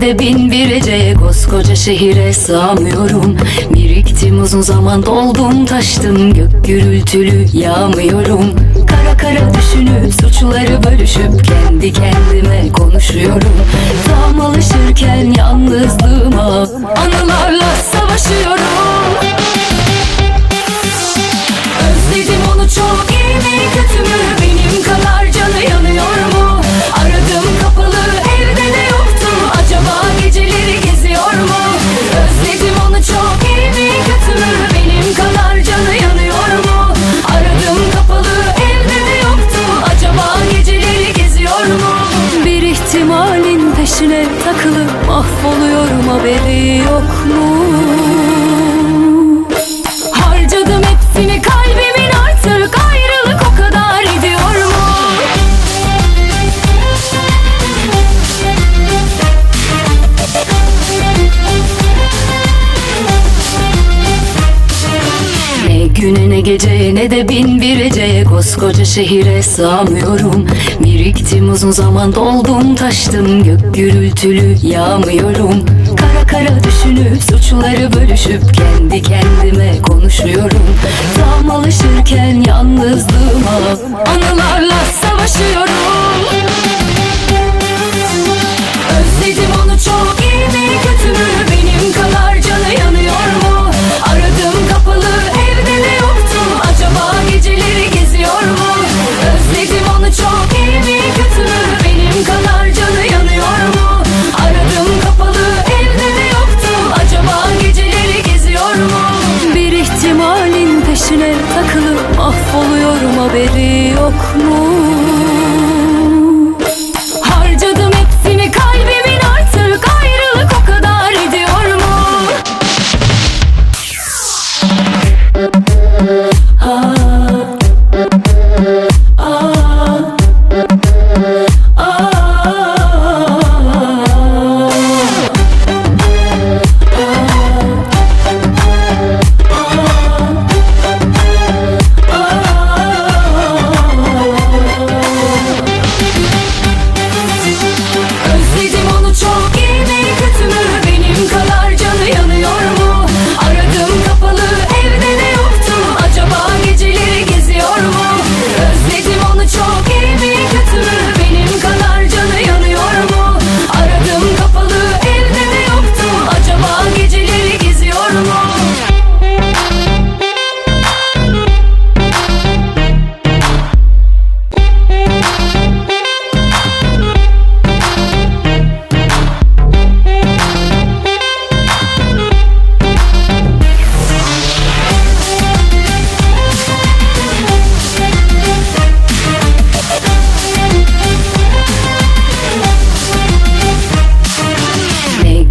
de bin bir geceye Koskoca şehire sığamıyorum. Biriktim uzun zaman doldum taştım Gök gürültülü yağmıyorum. Kara kara düşünüp suçları bölüşüp Kendi kendime konuşuyorum. Tam alışırken yalnızlığıma Anılarla savaşıyorum mahvoluyorum haberi yok mu ne de bin bir geceye Koskoca şehire sığamıyorum. Biriktim uzun zaman doldum taştım Gök gürültülü yağmıyorum. Kara kara düşünüp suçları bölüşüp Kendi kendime konuşuyorum. Tam alışırken yalnızlığıma Anılarla savaşıyorum haberi yok mu Harcadım hepsini kalbimin artık ayrılık o kadar ediyor mu? Ah,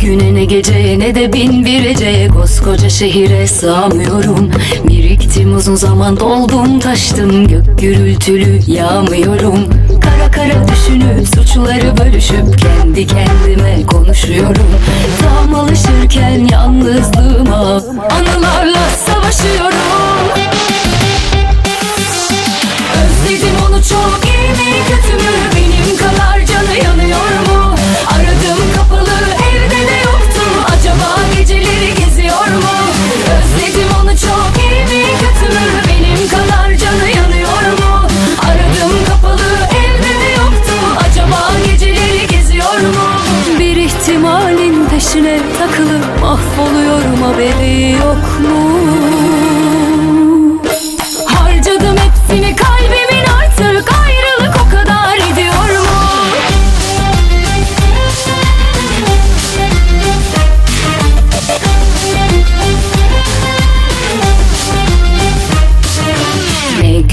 güne ne geceye ne de bin bir geceye Koskoca şehire sığamıyorum. Biriktim uzun zaman doldum taştım Gök gürültülü yağmıyorum. Kara kara düşünüp suçları bölüşüp Kendi kendime konuşuyorum. Tam alışırken yalnızlığıma Anılarla haberi yok mu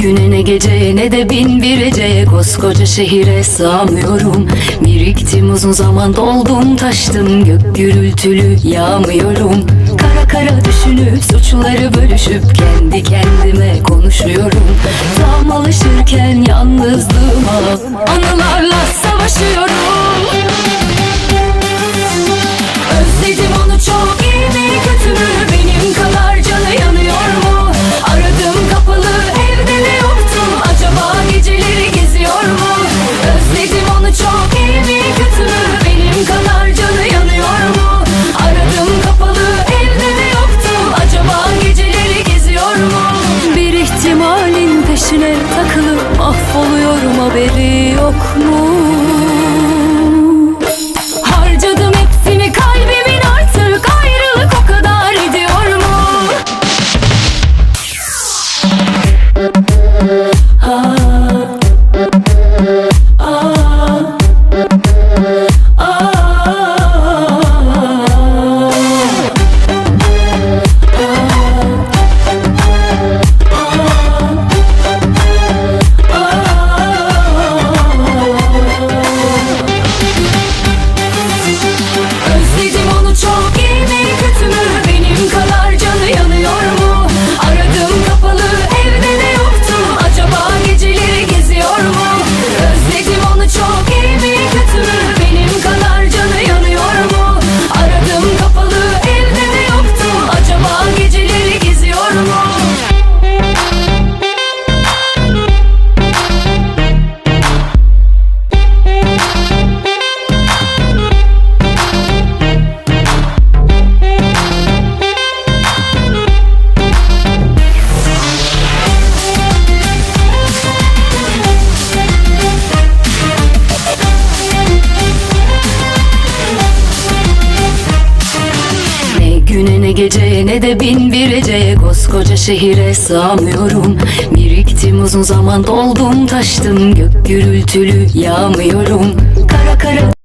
güne ne geceye ne de bin bir geceye Koskoca şehire sığamıyorum. Biriktim uzun zaman doldum taştım. Gök gürültülü yağmıyorum. Kara kara düşünüp suçları bölüşüp Kendi kendime konuşuyorum. Tam alışırken yalnızlığıma Anılarla savaşıyorum geceye ne de bin bir eceye Koskoca şehire sığamıyorum. Biriktim uzun zaman doldum taştım Gök gürültülü yağmıyorum. Kara kara